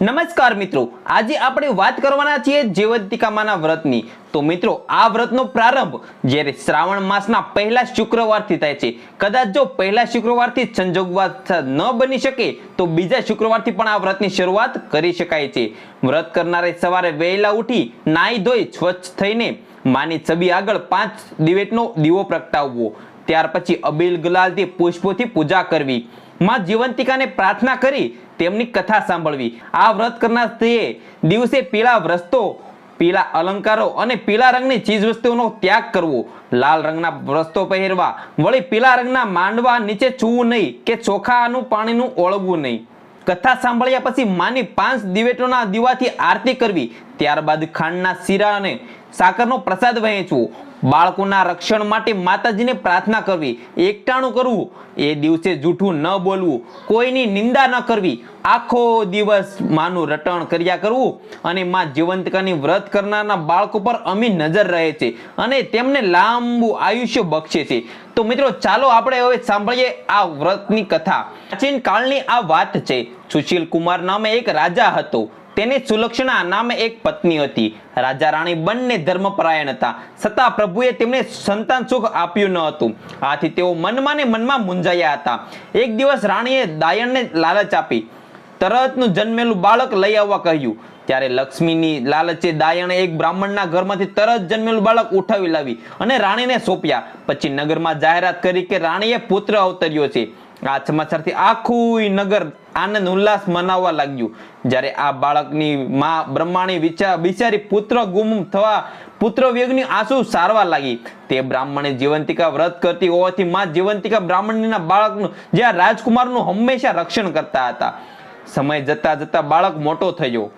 નમસ્કાર મિત્રો, આજે આપણે વાત કરવાના છીએ જીવંતિકામાના વ્રતની. તો મિત્રો, આ વ્રતનો પ્રારંભ જ્યારે શ્રાવણ માસના પહેલા શુક્રવારથી થાય છે. કદાચ જો પહેલા શુક્રવારથી સંજોગવાત ન બની શકે, તો બીજા શુક્રવારથી પણ આ વ્રતની શરૂઆત કરી શકાય છે. વ્રત કરનારે સવારે વહેલા ઉઠી નાહી ધોઈ સ્વચ્છ થઈને માની છબી આગળ પાંચ દિવેટનો દીવો પ્રગટાવવો. ત્યાર પછી અબીલ ગુલાલથી પુષ્પોથી પૂજા કરવી. માં જીવંતિકાને પ્રાર્થના કરી તેમની કથા સાંભળવી. આ વ્રત કરનાર સ્ત્રીએ દિવસે પીળા વ્રસ્તો પીળા અલંકારો અને પીળા રંગની ચીજ વસ્તુઓનો ત્યાગ કરવો. લાલ રંગના વસ્ત્રો પહેરવા, વળી પીળા રંગના માંડવા નીચે છૂવું નહીં કે ચોખાનું પાણીનું ઓળવવું નહીં. કથા સાંભળ્યા પછી માની પાંચ દિવેટોના દીવાથી આરતી કરવી. ત્યારબાદ ખાંડના શીરા અને સાકરનો પ્રસાદ વહેંચવો. બાળકોના રક્ષણ માટે માતાજીને પ્રાર્થના કરવી, એકટાણું કરવું, એ દિવસે જૂઠું ન બોલવું, કોઈની નિંદા ન કરવી, આખો દિવસ માનું રટણ કર્યા કરવું અને માં જીવંતકાની વ્રત કરનારના બાળકો પર અમી નજર રહે છે અને તેમને લાંબુ આયુષ્ય બક્ષે છે. તો મિત્રો, ચાલો આપણે હવે સાંભળીએ આ વ્રતની કથા. પ્રાચીન કાળની આ વાત છે. સુશીલ કુમાર નામે એક રાજા હતો. તેને સુલક્ષણા નામે એક પત્ની હતી. રાજા રાણી બંને ધર્મપરાયણ હતા. છતાં પ્રભુએ તેમને સંતાન સુખ આપ્યું ન હતું. આથી તેઓ મનમાં ને મનમાં મૂંઝાયા હતા. એક દિવસ રાણીએ દાયણને લાલચ આપી. તરતનું જન્મેલું બાળક લઈ આવવા કહ્યું. ત્યારે લક્ષ્મીની લાલચે દાયણે એક બ્રાહ્મણના ઘરમાંથી તરત જન્મેલું બાળક ઉઠાવી લાવી અને રાણીને સોંપ્યા. પછી નગરમાં જાહેરાત કરી કે રાણીએ પુત્ર અવતર્યો છે. આ સમાચારથી આખું નગર આનંદ ઉલ્લાસ મનાવવા લાગ્યું. જ્યારે આ બાળકની માં બ્રહ્માણી વિચાર બિચારી પુત્ર ગુમ થવા પુત્ર વેગની આંસુ સારવા લાગી. તે બ્રાહ્મણે જીવંતિકા વ્રત કરતી હોવાથી માં જીવંતિકા બ્રાહ્મણીના બાળકનું જ્યાં રાજકુમારનું હંમેશા રક્ષણ કરતા હતા. સમય જતા જતા બાળક મોટો થયો.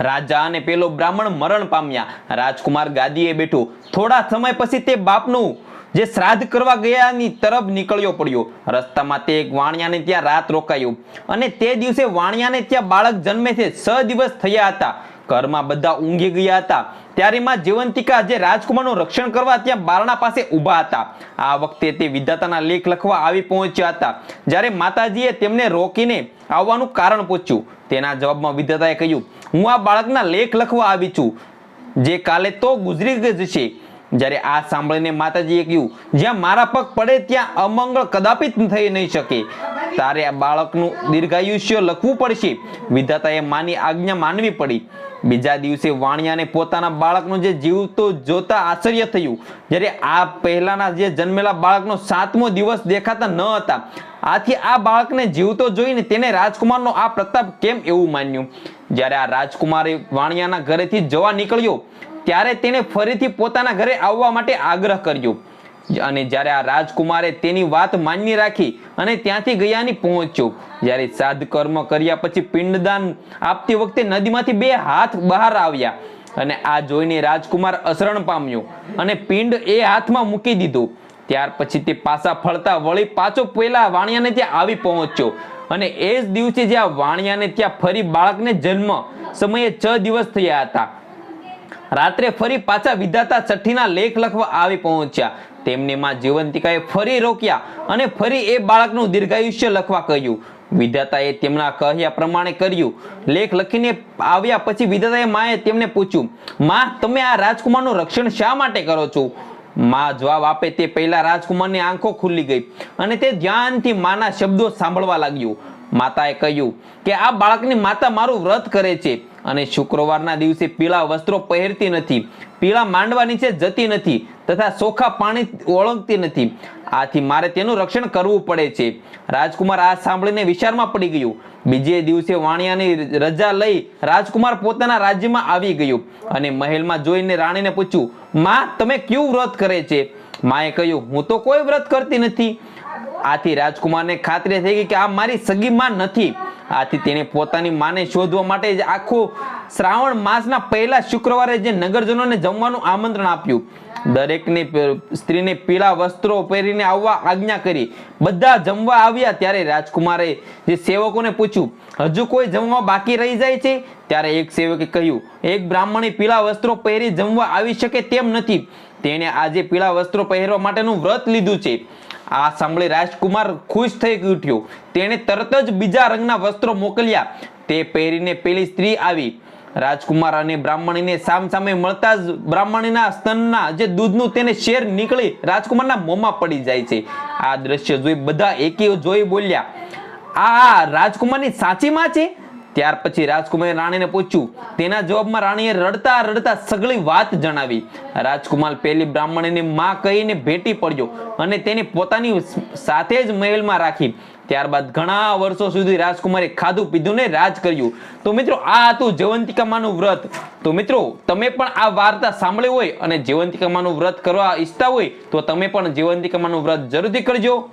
રાજા અને પેલો બ્રાહ્મણ મરણ પામ્યા. રાજકુમાર ગાદીએ બેઠો. થોડા સમય પછી તે બાપનું જે શ્રાદ્ધ કરવા ગયાની તરફ નીકળ્યો પડ્યો. રસ્તામાં તે એક વાણિયાને ત્યાં રાત રોકાયો. અને તે દિવસે વાણિયાને ત્યાં બાળક જન્મે છે છ દિવસ થયા હતા. ઘરમાં બધા ઊંઘી ગયા હતા. ત્યારે માં જીવંતિકા જે રાજકુમારનું રક્ષણ કરવા ત્યાં બારણા પાસે ઊભા હતા. આ વખતે તે વિધાતાના લેખ લખવા આવી પહોંચ્યા હતા. જ્યારે માતાજીએ તેમને રોકીને આવવાનું કારણ પૂછ્યું. તેના જવાબમાં વિધાતાએ કહ્યું, હું આ બાળકના લેખ લખવા આવી છું. જે કાલે તો ગુજરી જશે. જ્યારે આ સાંભળીને માતાજીએ કહ્યું, જ્યાં મારા પગ પડે, ત્યાં અમંગળ કદાપિત થઈ નહીં શકે. તારે આ બાળકનું દીર્ઘાયુષ્ય લખવું પડશે. વિધાતાએ માની આજ્ઞા માનવી પડી. બીજા દિવસે વાણિયાને પોતાના બાળકનો જે જીવતો જોતા આશ્ચર્ય થયું. જ્યારે આ પહેલાના જે જન્મેલા બાળકનો સાતમો દિવસ દેખાતા ન હતા, આથી આ બાળકને જીવતો જોઈને તેને રાજકુમારનો આ પ્રતાપ કેમ એવું માન્યું? જ્યારે આ રાજકુમારે વાણિયાના ઘરેથી જવા નીકળ્યો ત્યારે તેને ફરીથી પોતાના ઘરે આવવા માટે આગ્રહ કર્યો. અને જ્યારે આ રાજકુમારે તેની વાત માન્ય રાખી અને ત્યાંથી ગયાની પહોંચ્યો. જ્યારે સાધ કર્મ કર્યા પછી પિંડદાન આપતી વખતે નદીમાંથી બે હાથ બહાર આવ્યા. અને આ જોઈને રાજકુમાર અસરણ પામ્યો અને પિંડ એ હાથમાં મૂકી દીધો. ત્યાર પછી તે પાછા ફળતા વળી પાછો પેલા વાણિયાને ત્યાં આવી પહોંચ્યો. અને એ જ દિવસે જ્યાં વાણિયાને ત્યાં ફરી બાળકને જન્મ સમયે છ દિવસ થયા હતા. રાત્રે ફરી પાછા વિધાતા છઠ્ઠીના લેખ લખવા આવી પહોંચ્યા. તેમને માં જીવંતિકાએ ફરી રોક્યા અને ફરી એ બાળકનું દીર્ઘાયુષ્ય લખવા કહ્યું. વિધાતાએ તેમના કહ્યા પ્રમાણે કર્યું. લેખ લખીને આવ્યા પછી વિધાતાએ માએ તેમને પૂછ્યું, માં, તમે આ રાજકુમારનું રક્ષણ શા માટે કરો છો? માં જવાબ આપે તે પહેલા રાજકુમારની આંખો ખુલ્લી ગઈ અને તે ધ્યાનથી માના શબ્દો સાંભળવા લાગ્યું. માતાએ કહ્યું કે આ બાળકની માતા મારું વ્રત કરે છે. અને શુક્રવારના દિવસે પીળા વસ્ત્રો પહેરતી નથી, પીળા માંડવા નીચે જતી નથી તથા સોખા પાણી ઓળંગતી નથી. આથી મારે તેનું રક્ષણ કરવું પડે છે. રાજકુમાર આ સાંભળીને વિચારમાં પડી ગયું. બીજે દિવસે વાણિયાની રજા લઈ રાજકુમાર પોતાના રાજ્યમાં આવી ગયો અને મહેલમાં જોઈને રાણીને પૂછ્યું, માં, તમે કયું વ્રત કરે છે? માએ કહ્યું, હું તો કોઈ વ્રત કરતી નથી. આથી રાજકુમારને ખાતરી થઈ ગઈ કે આ મારી સગી માં નથી. આથી તેને પોતાની માને શોધવા માટે જ આખો શ્રાવણ માસના પહેલા શુક્રવારે જે નગરજનોને જમવાનું આમંત્રણ આપ્યું. દરેકને સ્ત્રીને પીળા વસ્ત્રો પહેરીને આવવા આજ્ઞા કરી. બધા જમવા આવ્યા ત્યારે રાજકુમારે જે સેવકોને પૂછ્યું, હજુ કોઈ જમવા બાકી રહી જાય છે? ત્યારે એક સેવકે કહ્યું, એક બ્રાહ્મણે પીળા વસ્ત્રો પહેરી જમવા આવી શકે તેમ નથી. તેણે આજે પીળા વસ્ત્રો પહેરવા માટેનું વ્રત લીધું છે. આ સાંભળી રાજકુમાર ખુશ થઈ ઉઠ્યો. તેણે તરત જ બીજા રંગના વસ્ત્રો મોકલ્યા. તે પહેરીને પેલી સ્ત્રી આવી. રાજકુમાર અને બ્રાહ્મણીને સામ સામે મળતા જ બ્રાહ્મણીના સ્તનના જે દૂધનું તેને શેર નીકળી રાજકુમારના મોંમાં પડી જાય છે. આ દ્રશ્ય જોઈ બધા એકી જોઈ બોલ્યા આ રાજકુમારની સાચી માં છે? ત્યાર પછી રાજકુમારે રાણીને પૂછ્યું. તેના જવાબમાં રાણીએ રડતા રડતા સગળી વાત જણાવી. રાજકુમાર પેલી બ્રાહ્મણીને માં કહીને ભેટી પડ્યો અને તેને પોતાની સાથે જ મહેલમાં રાખી. ત્યારબાદ ઘણા વર્ષો સુધી રાજકુમારે ખાધું પીધું ને રાજ કર્યું. તો મિત્રો, આ હતું જયવંતિકામાનું વ્રત. તો મિત્રો, તમે પણ આ વાર્તા સાંભળી હોય અને જયવંતિકામાનું વ્રત કરવા ઈચ્છતા હોય, તો તમે પણ જયવંતિકામાનું વ્રત જરૂરથી કરજો.